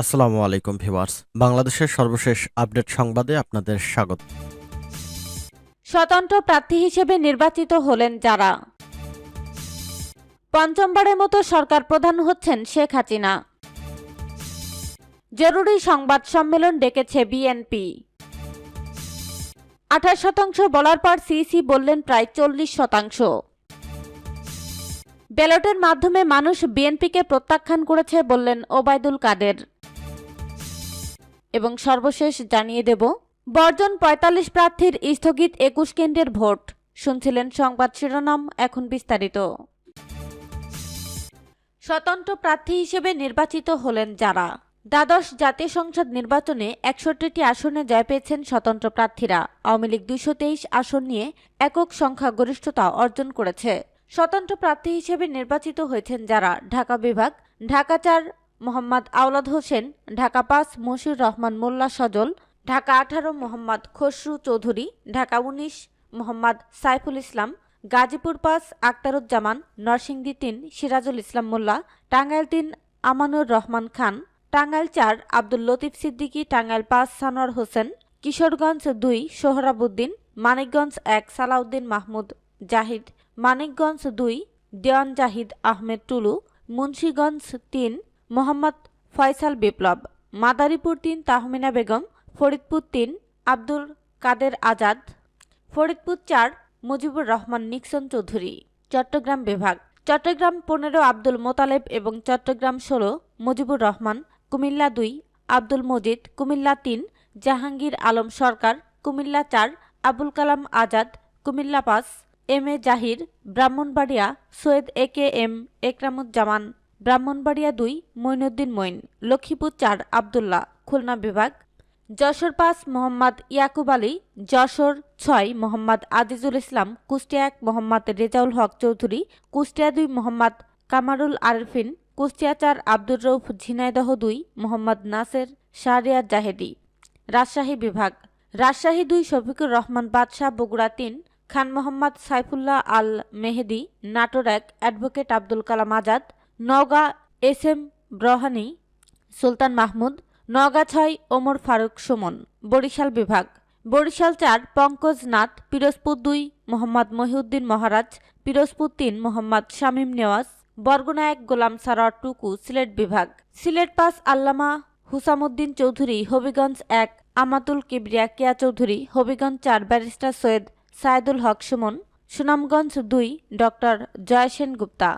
আসসালামু আলাইকুম ভিউয়ার্স। বাংলাদেশের সর্বশেষ আপডেট সংবাদে আপনাদের স্বাগত। স্বতন্ত্র প্রার্থী হিসেবে নির্বাচিত হলেন যারা? পঞ্চমবারের মতো সরকার প্রধান হচ্ছেন শেখ হাসিনা। জরুরি সংবাদ সম্মেলন ডেকেছে বিএনপি। আঠাশ শতাংশ বলার পর সিসি বললেন প্রায় চল্লিশ শতাংশ। ব্যালটের মাধ্যমে মানুষ বিএনপিকে প্রত্যাখ্যান করেছে বললেন ওবায়দুল কাদের। এবং সর্বশেষ জানিয়ে দেব, বর্জন পঁয়তাল্লিশ প্রার্থীর স্থগিত একুশ কেন্দ্রের ভোট। শুনছিলেন সংবাদ শিরোনাম, এখন বিস্তারিত। স্বতন্ত্র প্রার্থী হিসেবে নির্বাচিত হলেন যারা। দ্বাদশ জাতীয় সংসদ নির্বাচনে একষট্টিটি আসনে জয় পেয়েছেন স্বতন্ত্র প্রার্থীরা। আওয়ামী লীগ দুইশো তেইশ আসন নিয়ে একক সংখ্যা গরিষ্ঠতা অর্জন করেছে। স্বতন্ত্র প্রার্থী হিসেবে নির্বাচিত হয়েছেন যারা ঢাকা বিভাগ, ঢাকা চার মোহাম্মদ আওলাদ হোসেন, ঢাকা পাঁচ, মশিউর রহমান, মোল্লা সজল, ঢাকা আঠারো, মোহাম্মদ খসরু চৌধুরী, ঢাকা উনিশ, মোহাম্মদ সাইফুল ইসলাম, গাজীপুর পাঁচ, আক্তারুজ্জামান, নরসিংদী তিন, সিরাজুল ইসলাম মোল্লা, টাঙ্গাইল তিন, আমানুর রহমান খান, টাঙ্গাইল চার, আব্দুল লতিফ সিদ্দিকী, টাঙ্গাইল পাঁচ, সানোয়ার হোসেন, কিশোরগঞ্জ দুই সোহরাবুদ্দিন মানিকগঞ্জ এক, সালাউদ্দিন মাহমুদ জাহিদ, মানিকগঞ্জ দুই, দেওয়ান জাহিদ আহমেদ টুলু, মুন্সীগঞ্জ তিন মোহাম্মদ ফয়সাল বিপ্লব, মাদারীপুর তিন, তাহমিনা বেগম, ফরিদপুর তিন, আব্দুল কাদের আজাদ, ফরিদপুর চার, মুজিবুর রহমান নিক্সন চৌধুরী। চট্টগ্রাম বিভাগ, চট্টগ্রাম পনেরো, আব্দুল মোতালেব এবং চট্টগ্রাম ষোলো, মুজিবুর রহমান, কুমিল্লা দুই, আব্দুল মজিদ, কুমিল্লা তিন, জাহাঙ্গীর আলম সরকার, কুমিল্লা চার, আবুল কালাম আজাদ, কুমিল্লা পাঁচ, M A Zahir, Brahmanbaria, Syed A K M, Ekramuzzaman. Brahmanbaria দুই মঈনুদ্দিন মঈন লক্ষ্মীপুর চার, আবদুল্লাহ, খুলনা বিভাগ। যশোর পাঁচ, মোহাম্মদ ইয়াকুব আলী। যশোর ছয়, মোহাম্মদ আজিজুল ইসলাম। কুষ্টিয়া এক, মোহাম্মদ রেজাউল হক চৌধুরী। কুষ্টিয়া দুই, মোহাম্মদ কামারুল আরফিন। কুষ্টিয়া চার, আব্দুর রৌফ ঝিনাইদহ দুই, মোহাম্মদ নাসের শাহরিয়ার জাহেদি। রাজশাহী বিভাগ। রাজশাহী দুই, শফিকুর রহমান বাদশাহ। বগুড়া তিন, খান মোহাম্মদ সাইফুল্লাহ আল মেহেদি নাটোর এক, advocate Abdul Kalam Azad. Naogaon S M Brahani Sultan Mahmud, Naogaon ছয় ওমর ফারুক সুমন, বরিশাল বিভাগ। বরিশাল চার পঙ্কজ নাথ, পিরোজপুর দুই মোহাম্মদ মহিউদ্দিন মহারাজ, পিরোজপুর তিন মোহাম্মদ শামীম নেওয়াজ, বরগুনা এক গোলাম সারার টুকু, সিলেট বিভাগ। সিলেট পাস আল্লামা হুসামুদ্দিন চৌধুরী, হবিগঞ্জ এক আমাতুল কিবরিয়া কিয়া চৌধুরী, হবিগঞ্জ চার ব্যারিস্টার সৈয়দ সায়েদুল হক সুমন, সুনামগঞ্জ দুই ডক্টর জয়সেন গুপ্তা।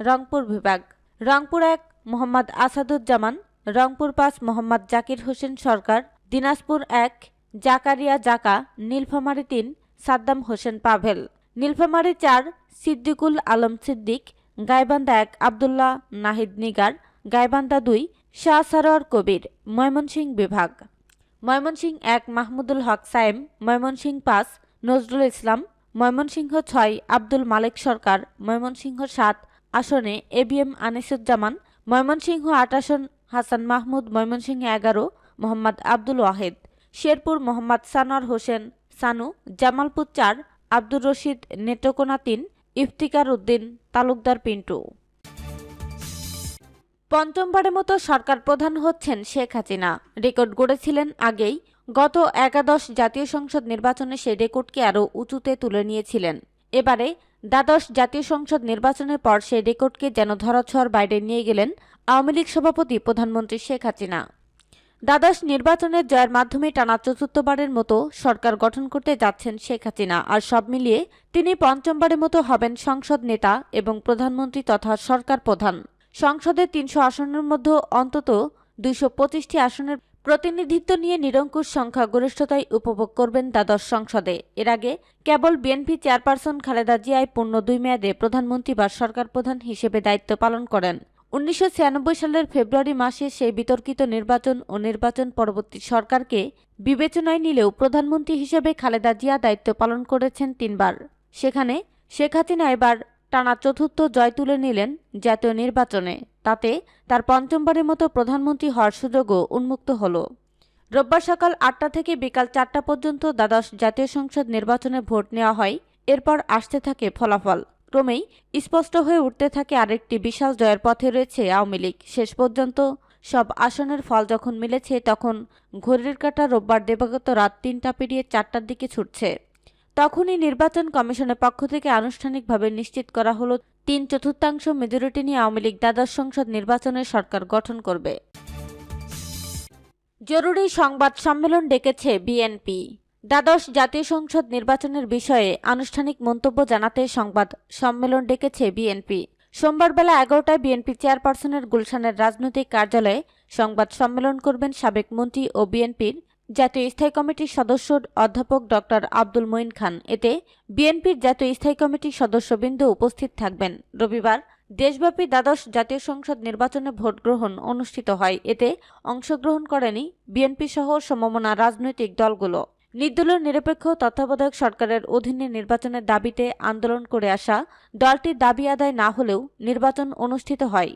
রংপুর বিভাগ। রংপুর এক মোহাম্মদ আসাদুজ্জামান, রংপুর পাঁচ মোহাম্মদ জাকির হোসেন সরকার, দিনাজপুর এক জাকারিয়া জাকা, নীলফামারী তিন সাদ্দাম হোসেন পাভেল। নীলফামারী চার সিদ্দিকুল আলম সিদ্দিক, গাইবান্ধা এক আবদুল্লাহ নাহিদ নিগার, গাইবান্ধা দুই শাহ সারোয়ার কবির, ময়মনসিংহ বিভাগ। ময়মনসিংহ এক মাহমুদুল হক সায়েম, ময়মনসিংহ পাঁচ নজরুল ইসলাম, ময়মনসিংহ ছয় আব্দুল মালিক সরকার, ময়মনসিংহ সাত আসনে A B M Anisuzzaman, Mymensingh আট আসন হাসান মাহমুদ, ময়মনসিংহ এগারো মোহাম্মদ আব্দুল ওয়াহেদ, শেরপুর মোহাম্মদ সানোয়ার হোসেন সানু, জামালপুর চার আব্দুর রশিদ নেটকোনা তিন, ইফতিকার উদ্দিন, তালুকদার পিন্টু। পঞ্চমবারের মতো সরকার প্রধান হচ্ছেন শেখ হাসিনা। রেকর্ড গড়েছিলেন আগেই। গত একাদশ জাতীয় সংসদ নির্বাচনে সেই রেকর্ডকে আরও উঁচুতে তুলে নিয়েছিলেন। এবারে দ্বাদশ জাতীয় সংসদ নির্বাচনের পর সেই রেকর্ডকে যেন ধরাছোঁয়ার বাইরে নিয়ে গেলেন আওয়ামী লীগ সভাপতি প্রধানমন্ত্রী শেখ হাসিনা। দ্বাদশ নির্বাচনের জয়ের মাধ্যমে টানা চতুর্থবারের মতো সরকার গঠন করতে যাচ্ছেন শেখ হাসিনা আর সব মিলিয়ে তিনি পঞ্চমবারের মতো হবেন সংসদ নেতা এবং প্রধানমন্ত্রী তথা সরকার প্রধান। সংসদে তিনশো আসনের মধ্যে অন্তত দুইশো পঁচিশটি আসনের প্রতিনিধিত্ব নিয়ে নিরঙ্কুশ সংখ্যা গরিষ্ঠতাই উপভোগ করবেন দ্বাদশ সংসদে। এর আগে কেবল বিএনপি চেয়ারপারসন খালেদা জিয়াই পূর্ণ দুই মেয়াদে প্রধানমন্ত্রী বা সরকার প্রধান হিসেবে দায়িত্ব পালন করেন। উনিশশো ছিয়ানব্বই সালের ফেব্রুয়ারি মাসে সেই বিতর্কিত নির্বাচন ও নির্বাচন পরবর্তী সরকারকে বিবেচনায় নিলেও প্রধানমন্ত্রী হিসেবে খালেদা জিয়া দায়িত্ব পালন করেছেন তিনবার। সেখানে শেখ হাসিনা এবার টানা চতুর্থ জয় তুলে নিলেন জাতীয় নির্বাচনে। তাতে তার পঞ্চমবারের মতো প্রধানমন্ত্রী হওয়ার সুযোগও উন্মুক্ত হল। রোববার সকাল আটটা থেকে বিকাল চারটা পর্যন্ত দ্বাদশ জাতীয় সংসদ নির্বাচনে ভোট নেওয়া হয়। এরপর আসতে থাকে ফলাফল। ক্রমেই স্পষ্ট হয়ে উঠতে থাকে আরেকটি বিশাল জয়ের পথে রয়েছে আওয়ামী লীগ। শেষ পর্যন্ত সব আসনের ফল যখন মিলেছে, তখন ঘড়ির কাঁটা রোববার দেবাগত রাত তিনটা পেরিয়ে চারটার দিকে ছুটছে। তখনই নির্বাচন কমিশনের পক্ষ থেকে আনুষ্ঠানিকভাবে নিশ্চিত করা হলো তিন চতুর্থাংশ মেজরিটি নিয়ে আওয়ামী লীগ দ্বাদশ সংসদ নির্বাচনের সরকার গঠন করবে। জরুরি সংবাদ সম্মেলন ডেকেছে বিএনপি। দ্বাদশ জাতীয় সংসদ নির্বাচনের বিষয়ে আনুষ্ঠানিক মন্তব্য জানাতে সংবাদ সম্মেলন ডেকেছে বিএনপি। সোমবার বেলা এগারোটায় বিএনপি চেয়ারপারসনের গুলশানের রাজনৈতিক কার্যালয়ে সংবাদ সম্মেলন করবেন সাবেক মন্ত্রী ও বিএনপির জাতীয় স্থায়ী কমিটির সদস্য অধ্যাপক ডক্টর আব্দুল মঈন খান। এতে বিএনপির জাতীয় স্থায়ী কমিটির সদস্যবৃন্দ উপস্থিত থাকবেন। রবিবার দেশব্যাপী দ্বাদশ জাতীয় সংসদ নির্বাচনে ভোট গ্রহণ অনুষ্ঠিত হয়। এতে অংশগ্রহণ করেনি বিএনপি সহ সমমনা রাজনৈতিক দলগুলো। নির্দলীয় নিরপেক্ষ তত্ত্বাবধায়ক সরকারের অধীনে নির্বাচনের দাবিতে আন্দোলন করে আসা দলটির দাবি আদায় না হলেও নির্বাচন অনুষ্ঠিত হয়।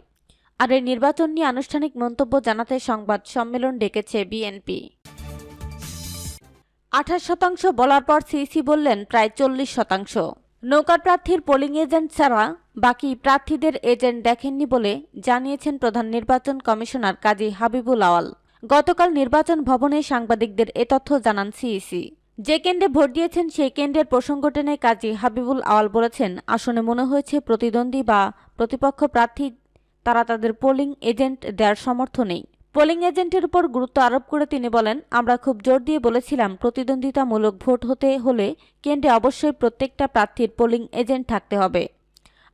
আর এই নির্বাচন নিয়ে আনুষ্ঠানিক মন্তব্য জানাতে সংবাদ সম্মেলন ডেকেছে বিএনপি। আঠাশ শতাংশ বলার পর সিইসি বললেন প্রায় চল্লিশ শতাংশ। নৌকার প্রার্থীর পোলিং এজেন্ট ছাড়া বাকি প্রার্থীদের এজেন্ট দেখেননি বলে জানিয়েছেন প্রধান নির্বাচন কমিশনার কাজী হাবিবুল আওয়াল। গতকাল নির্বাচন ভবনে সাংবাদিকদের এ তথ্য জানান সিইসি। যে কেন্দ্রে ভোট দিয়েছেন সেই কেন্দ্রের প্রসঙ্গ টেনে কাজী হাবিবুল আওয়াল বলেছেন, আসনে মনে হয়েছে প্রতিদ্বন্দ্বী বা প্রতিপক্ষ প্রার্থী, তারা তাদের পোলিং এজেন্ট দেওয়ার সমর্থ নেই। পোলিং এজেন্টের উপর গুরুত্ব আরোপ করে তিনি বলেন, আমরা খুব জোর দিয়ে বলেছিলাম, প্রতিদ্বন্দ্বিতামূলক ভোট হতে হলে কেন্দ্রে অবশ্যই প্রত্যেকটা প্রার্থীর পোলিং এজেন্ট থাকতে হবে।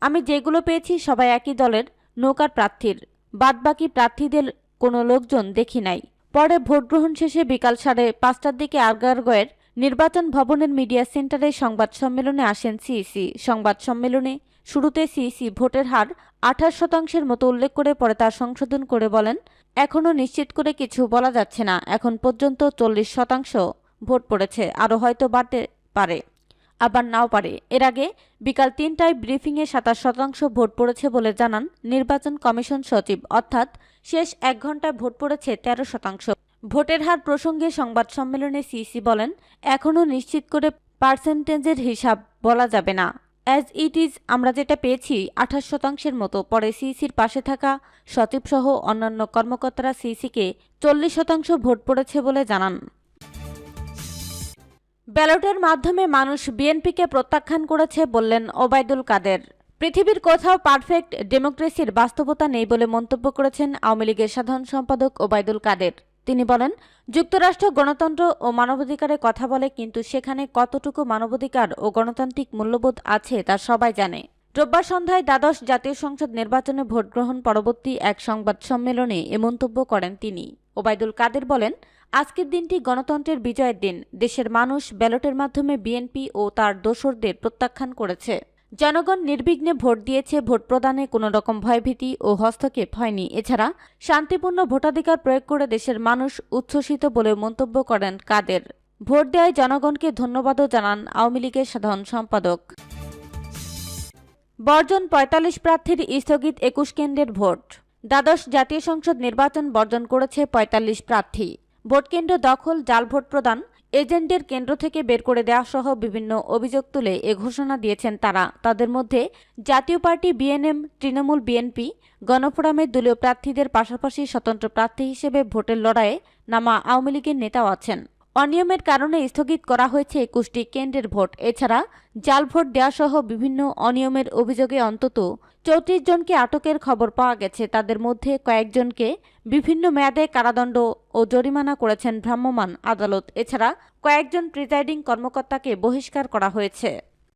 আমি যেগুলো পেয়েছি সবাই একই দলের নৌকার প্রার্থীর। বাদবাকি প্রার্থীদের কোনো লোকজন দেখি নাই। পরে ভোট গ্রহণ শেষে বিকাল সাড়ে পাঁচটার দিকে আগারগয়ের নির্বাচন ভবনের মিডিয়া সেন্টারে সংবাদ সম্মেলনে আসেন সিইসি। সংবাদ সম্মেলনে শুরুতে সিইসি ভোটের হার আঠাশ শতাংশের মতো উল্লেখ করে পরে তা সংশোধন করে বলেন, এখনও নিশ্চিত করে কিছু বলা যাচ্ছে না, এখন পর্যন্ত চল্লিশ শতাংশ ভোট পড়েছে, আরও হয়তো বাড়তে পারে, আবার নাও পারে। এর আগে বিকাল তিনটায় ব্রিফিংয়ে সাতাশ শতাংশ ভোট পড়েছে বলে জানান নির্বাচন কমিশন সচিব, অর্থাৎ শেষ এক ঘন্টায় ভোট পড়েছে তেরো শতাংশ। ভোটের হার প্রসঙ্গে সংবাদ সম্মেলনে সিইসি বলেন, এখনও নিশ্চিত করে পার্সেন্টেজের হিসাব বলা যাবে না। অ্যাজ ইট ইজ আমরা যেটা পেয়েছি, আঠাশ শতাংশের মতো। পরে সিইসির পাশে থাকা সচিবসহ অন্যান্য কর্মকর্তারা সিইসিকে চল্লিশ শতাংশ ভোট পড়েছে বলে জানান। ব্যালটের মাধ্যমে মানুষ বিএনপিকে প্রত্যাখ্যান করেছে বললেন ওবায়দুল কাদের। পৃথিবীর কোথাও পারফেক্ট ডেমোক্রেসির বাস্তবতা নেই বলে মন্তব্য করেছেন আওয়ামী লীগের সাধারণ সম্পাদক ওবায়দুল কাদের। তিনি বলেন, যুক্তরাষ্ট্র গণতন্ত্র ও মানবাধিকারের কথা বলে, কিন্তু সেখানে কতটুকু মানবাধিকার ও গণতান্ত্রিক মূল্যবোধ আছে তা সবাই জানে। রোববার সন্ধ্যায় দ্বাদশ জাতীয় সংসদ নির্বাচনে ভোট গ্রহণ পরবর্তী এক সংবাদ সম্মেলনে এ মন্তব্য করেন তিনি। ওবায়দুল কাদের বলেন, আজকের দিনটি গণতন্ত্রের বিজয়ের দিন। দেশের মানুষ ব্যালটের মাধ্যমে বিএনপি ও তার দোসরদের প্রত্যাখ্যান করেছে। জনগণ নির্বিঘ্নে ভোট দিয়েছে, ভোট প্রদানে কোনো রকম ভয়ভীতি ও হস্তক্ষেপ হয়নি। এছাড়া শান্তিপূর্ণ ভোটাধিকার প্রয়োগ করে দেশের মানুষ উচ্ছ্বসিত বলে মন্তব্য করেন কাদের। ভোট দেওয়ায় জনগণকে ধন্যবাদও জানান আওয়ামী লীগের সাধারণ সম্পাদক। বর্জন পঁয়তাল্লিশ প্রার্থীর স্থগিত একুশ কেন্দ্রের ভোট। দ্বাদশ জাতীয় সংসদ নির্বাচন বর্জন করেছে পঁয়তাল্লিশ প্রার্থী। ভোটকেন্দ্র দখল, জাল ভোট প্রদান এজেন্টদের কেন্দ্র থেকে বের করে দেওয়া সহ বিভিন্ন অভিযোগ তুলে এ ঘোষণা দিয়েছেন তারা। তাদের মধ্যে Jatiya Party BNM, Trinamool BNP গণফোরামের দলীয় প্রার্থীদের পাশাপাশি স্বতন্ত্র প্রার্থী হিসেবে ভোটের লড়াইয়ে নামা আওয়ামী লীগের নেতাও আছেন। অনিয়মের কারণে স্থগিত করা হয়েছে একুশটি কেন্দ্রের ভোট। এছাড়া জাল ভোট দেওয়াসহ বিভিন্ন অনিয়মের অভিযোগে অন্তত চৌত্রিশ জনকে আটকের খবর পাওয়া গেছে। তাদের মধ্যে কয়েকজনকে বিভিন্ন মেয়াদে কারাদণ্ড ও জরিমানা করেছেন ভ্রাম্যমাণ আদালত। এছাড়া কয়েকজন প্রিজাইডিং কর্মকর্তাকে বহিষ্কার করা হয়েছে।